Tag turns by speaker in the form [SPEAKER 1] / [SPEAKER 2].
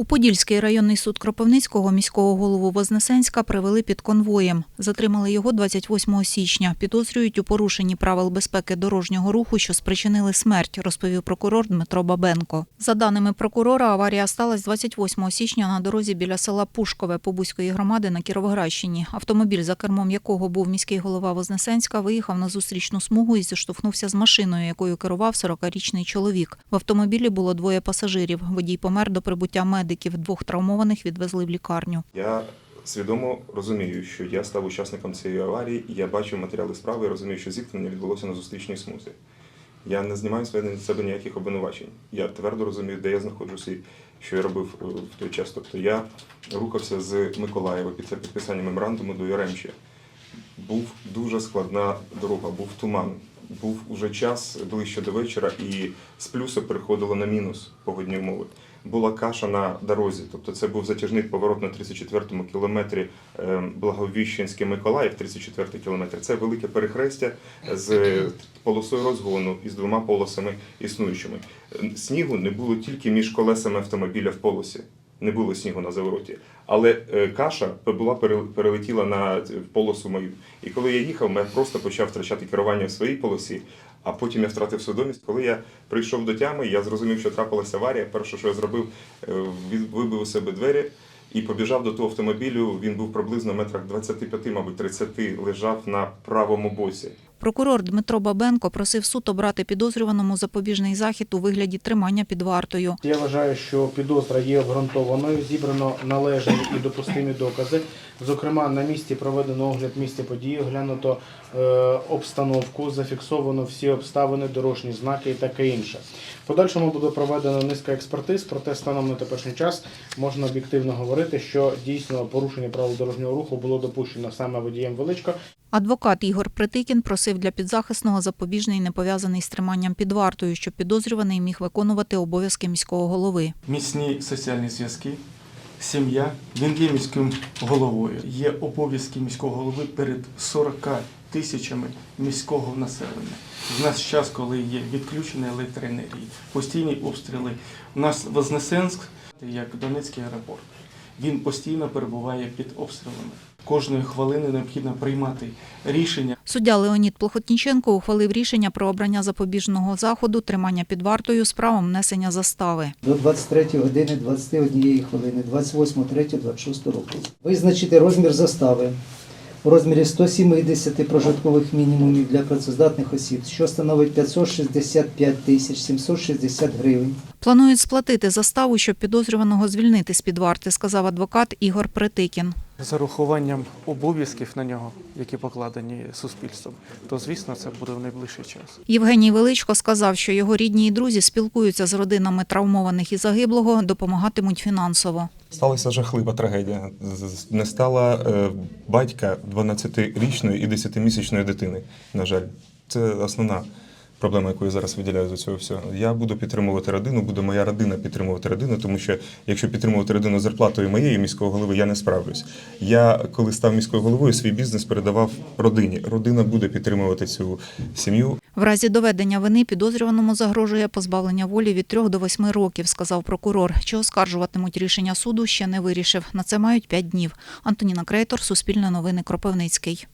[SPEAKER 1] У Подільський районний суд Кропивницького міського голову Вознесенська привели під конвоєм. Затримали його 28 січня. Підозрюють у порушенні правил безпеки дорожнього руху, що спричинили смерть, розповів прокурор Дмитро Бабенко. За даними прокурора, аварія сталася 28 січня на дорозі біля села Пушкове Побузької громади на Кіровоградщині. Автомобіль, за кермом якого був міський голова Вознесенська, виїхав на зустрічну смугу і зіштовхнувся з машиною, якою керував 40-річний чоловік. В автомобілі було двоє пасажирів. Водій помер до прибуття медиків. Двох травмованих відвезли в лікарню.
[SPEAKER 2] Я свідомо розумію, що я став учасником цієї аварії, і я бачив матеріали справи і розумію, що зіткнення відбулося на зустрічній смузі. Я не знімаю з себе- ніяких обвинувачень. Я твердо розумію, де я знаходжуся і що я робив е, в той час. Тобто я рухався з Миколаєва після підписання меморандуму до Яремча. Був дуже складна дорога, був туман. Був уже час ближче до вечора, і з плюсу переходило на мінус погодні умови. Була каша на дорозі, тобто це був затяжний поворот на 34-му кілометрі е, Благовіщенський Миколаїв, 34-й кілометр. Це велике перехрестя з полосою розгону і з двома полосами існуючими. Е, Снігу не було тільки між колесами автомобіля в полосі. Не було снігу на завороті, але е, каша була пере- перелетіла на е, полосу мою. І коли я їхав, я просто почав втрачати керування в своїй полосі, а потім я втратив свідомість. Коли я прийшов до тями, я зрозумів, що трапилася аварія. Перше, що я зробив, е, вибив у себе двері і побіжав до того автомобілю. Він був приблизно метрах 25, мабуть, 30, лежав на правому боці.
[SPEAKER 1] Прокурор Дмитро Бабенко просив суд обрати підозрюваному запобіжний захід у вигляді тримання під вартою.
[SPEAKER 3] Я вважаю, що підозра є обґрунтованою, зібрано належні і допустимі докази. Зокрема, на місці проведено огляд місця події, оглянуто е, обстановку, зафіксовано всі обставини, дорожні знаки і таке інше. В подальшому буде проведено низка експертиз, проте станом на теперішній час можна об'єктивно говорити, що дійсно порушення правил дорожнього руху було допущено саме водієм величко.
[SPEAKER 1] Адвокат Ігор Притикін просив для підзахисного запобіжний не пов'язаний з триманням під вартою, щоб підозрюваний міг виконувати обов'язки міського голови.
[SPEAKER 4] міцні соціальні зв'язки, сім'я. Він є міським головою. Є обов'язки міського голови перед 40 тисячами міського населення. В нас час, коли є відключення електроенергії, постійні обстріли. У нас Вознесенськ, як Донецький аеропорт, він постійно перебуває під обстрілами. Кожної хвилини необхідно приймати рішення.
[SPEAKER 1] Суддя Леонід Плохотніченко ухвалив рішення про обрання запобіжного заходу тримання під вартою з правом внесення застави.
[SPEAKER 5] до 23 години 21 хвилини 28.3.26 року. Визначити розмір застави у розмірі 170 прожиткових мінімумів для працездатних осіб, що становить 565 тисяч 760 гривень.
[SPEAKER 1] Планують сплатити заставу, щоб підозрюваного звільнити з під варти, сказав адвокат Ігор Притикін.
[SPEAKER 4] З урахуванням обов'язків на нього, які покладені суспільством, то звісно це буде в найближчий час.
[SPEAKER 1] Євгеній Величко сказав, що його рідні і друзі спілкуються з родинами травмованих і загиблого, допомагатимуть фінансово.
[SPEAKER 2] Сталася жахлива трагедія. Не стала е, батька 12-річної і 10-місячної дитини. На жаль, це основна проблема, яку я зараз виділяю з цього всього. Я буду підтримувати родину, буде моя родина підтримувати родину, тому що якщо підтримувати родину зарплатою моєї міського голови, я не справлюсь. Я коли став міською головою, свій бізнес передавав родині. Родина буде підтримувати цю сім'ю.
[SPEAKER 1] В разі доведення вини підозрюваному загрожує позбавлення волі від 3 до 8 років, сказав прокурор. Чи оскаржуватимуть рішення суду, ще не вирішив. На це мають 5 днів. Антоніна Крейтор, Суспільне новини, Кропивницький.